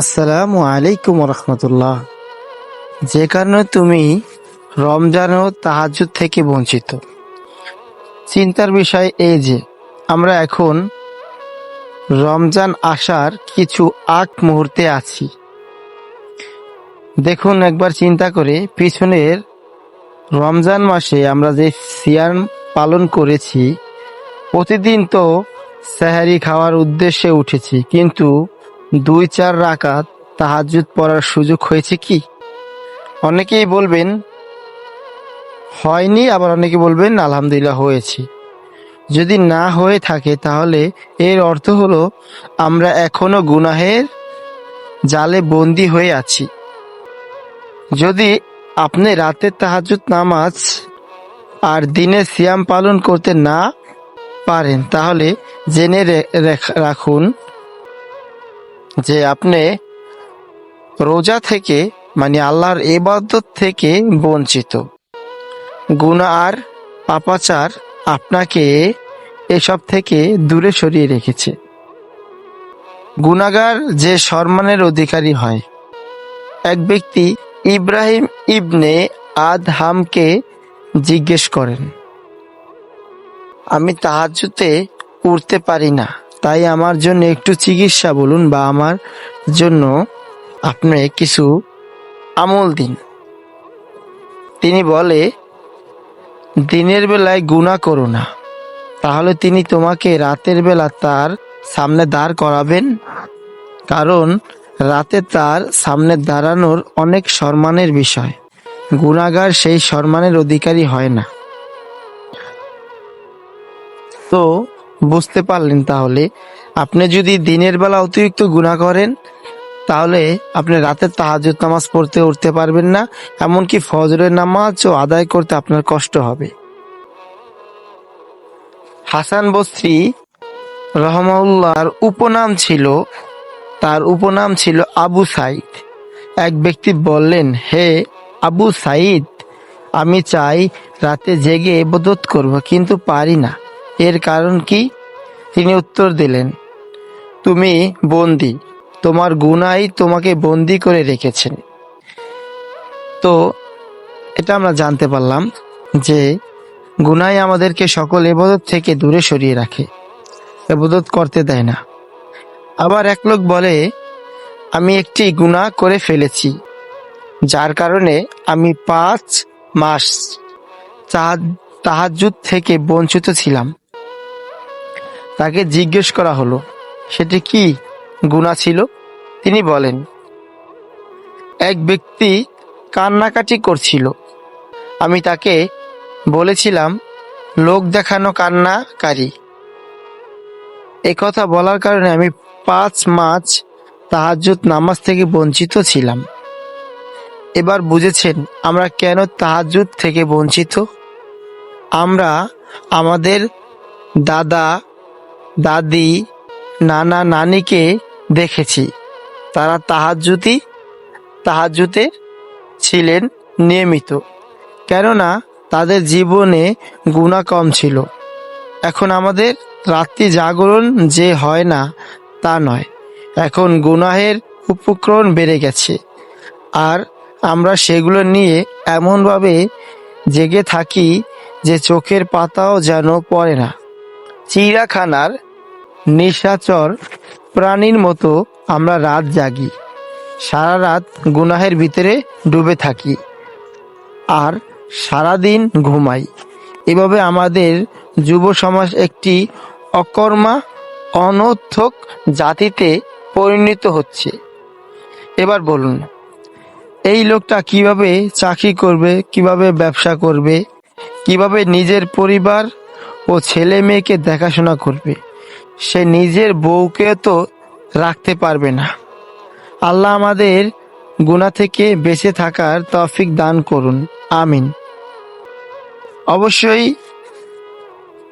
আসসালামু আলাইকুম রহমতুল্লাহ। যে কারণে তুমি রমজান ও তাহাজুদ থেকে বঞ্চিত। চিন্তার বিষয় এই যে, আমরা এখন রমজান আসার কিছু আগ মুহূর্তে আছি। দেখুন, একবার চিন্তা করে পিছনের রমজান মাসে আমরা যে সিয়াম পালন করেছি, প্রতিদিন তো সাহারি খাওয়ার উদ্দেশ্যে উঠেছি, কিন্তু দুই চার রাকাত তাহাজুদ পড়ার সুযোগ হয়েছে কি? অনেকেই বলবেন, হয়নি। আবার অনেকে বলবেন, আলহামদুলিল্লাহ হয়েছে। যদি না হয়ে থাকে, তাহলে এর অর্থ হলো, আমরা এখনও গুনাহের জালে বন্দি হয়ে আছি। যদি আপনি রাতের তাহাজুদ নামাজ আর দিনে সিয়াম পালন করতে না পারেন, তাহলে জেনে রাখুন যে আপনি রোজা থেকে মানে আল্লাহর এবাদত থেকে বঞ্চিত। গুণা আর পাপাচার আপনাকে এসব থেকে দূরে সরিয়ে রেখেছে। গুনাগার যে সম্মানের অধিকারী হয়। এক ব্যক্তি ইব্রাহিম ইবনে আদহামকে জিজ্ঞেস করেন, আমি তাহাজুতে উঠতে পারি না। তাই আমার জন্য একটু চিকিৎসা বলুন বা আমার জন্য আপনি কিছু আমল দিন। তিনি বলে, দিনের বেলায় গুণা করো না। তাহলে তিনি তোমাকে রাতের বেলা তার সামনে দাঁড় করাবেন। কারণ রাতে তার সামনে দাঁড়ানোর অনেক সম্মানের বিষয়। গুণাগার সেই সম্মানের অধিকারী হয় না। তো বুঝতে পারলেন তাহলে। আপনি যদি দিনের বেলা অতিরিক্ত গুণা করেন, তাহলে আপনি রাতের তাহাজুদ নামাজ পড়তে উঠতে পারবেন না, এমনকি ফজরের নামাজও আদায় করতে আপনার কষ্ট হবে। হাসান বস্রি রহমাউল্লাহর উপনাম ছিল, তার উপনাম ছিল আবু সাইদ। এক ব্যক্তি বললেন, হে আবু সাইদ, আমি চাই রাতে জেগে এবাদত করব, কিন্তু পারি না। এর কারণ কি? তিনি উত্তর দিলেন, তুমি বন্দি, তোমার গুনাই তোমাকে বন্দি করে রেখেছেন তো এটা আমরা জানতে পারলাম যে গুনাই আমাদেরকে সকল এবাদত থেকে দূরে সরিয়ে রাখে, এবাদত করতে দেয় না। আবার এক লোক বলে, আমি একটি গুনাহ করে ফেলেছি, যার কারণে আমি পাঁচ মাস তাহাজুদ থেকে বঞ্চিত ছিলাম। তাকে জিজ্ঞেস করা হলো, সেটি কি গুণা ছিল? তিনি বলেন, এক ব্যক্তি কান্নাকাটি করছিল। আমি তাকে বলেছিলাম, লোক দেখানো কান্নাকারী। কথা বলার কারণে আমি পাঁচ মাস তাহাজ্জুদ নামাজ থেকে বঞ্চিত ছিলাম। এবার বুঝেছেন আমরা কেন তাহাজ্জুদ থেকে বঞ্চিত? আমরা আমাদের দাদা দাদি, নানা, নানিকে দেখেছি। তারা তাহাজ্জুতি, তাহাজ্জুতে ছিলেন নিয়মিত। কেননা তাদের জীবনে গুণা কম ছিল। এখন আমাদের রাত্রি জাগরণ যে হয় না, তা নয়। এখন গুনাহের উপক্রমণ বেড়ে গেছে। আর আমরা সেগুলো নিয়ে এমনভাবে জেগে থাকি যে চোখের পাতাও যেন পড়ে না। চিড়াখানার নিশাচর প্রাণীর মতো আমরা রাত জাগি। সারা রাত গুনাহের ভিতরে ডুবে থাকি আর সারাদিন ঘুমাই। এভাবে আমাদের যুব সমাজ একটি অকর্মা, অনর্থক জাতিতে পরিণত হচ্ছে। এবার বলুন, এই লোকটা কীভাবে চাকরি করবে, কীভাবে ব্যবসা করবে, কীভাবে নিজের পরিবার ও ছেলে মেয়েকে দেখাশোনা করবে? সে নিজের বউকে তো রাখতে পারবে না। আল্লাহ আমাদের গুণা থেকে বেঁচে থাকার তৌফিক দান করুন। আমিন। অবশ্যই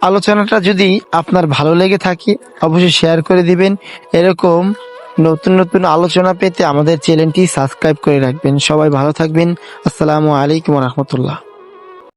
আলোচনাটা যদি আপনার ভালো লেগে থাকে, অবশ্যই শেয়ার করে দিবেন। এরকম নতুন নতুন আলোচনা পেতে আমাদের চ্যানেলটি সাবস্ক্রাইব করে রাখবেন। সবাই ভালো থাকবেন। আসসালামু আলাইকুম রহমতুল্লাহ।